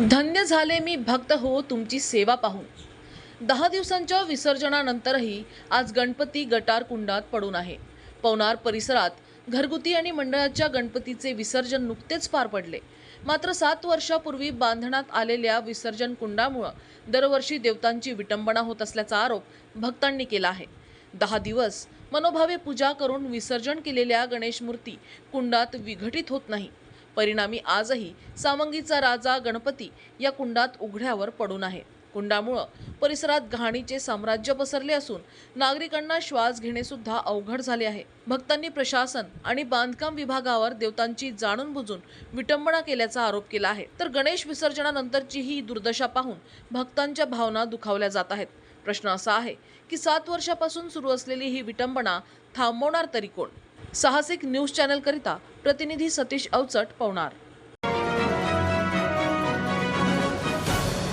धन्य झाले मी भक्त हो तुमची सेवा पाहून. दहा दिवसांच्या विसर्जनानंतरही आज गणपती गटार कुंडात पडून आहे. पवनार परिसरात घरगुती आणि मंडळाच्या गणपतीचे विसर्जन नुकतेच पार पडले. मात्र सात वर्षापूर्वी बांधण्यात आलेल्या विसर्जन कुंडामुळं दरवर्षी देवतांची विटंबना होत असल्याचा आरोप भक्तांनी केला आहे. दहा दिवस मनोभावे पूजा करून विसर्जन केलेल्या गणेश मूर्ती कुंडात विघटित होत नाही. परिणामी आजही सावंगीचा राजा गणपती या कुंडात उघड्यावर पडून आहे. कुंडामुळं परिसरात घाणीचे साम्राज्य पसरले असून नागरिकांना श्वास घेणे सुद्धा अवघड झाले आहे. भक्तांनी प्रशासन आणि बांधकाम विभागावर देवतांची जाणून बुजून विटंबना केल्याचा आरोप केला आहे. तर गणेश विसर्जनानंतरची ही दुर्दशा पाहून भक्तांच्या भावना दुखावल्या जात आहेत. प्रश्न असा आहे की सात वर्षापासून सुरू असलेली ही विटंबना थांबवणार तरी कोण? साहसिक न्यूज चॅनल करिता प्रतिनिधी सतीश अवचट पवनार.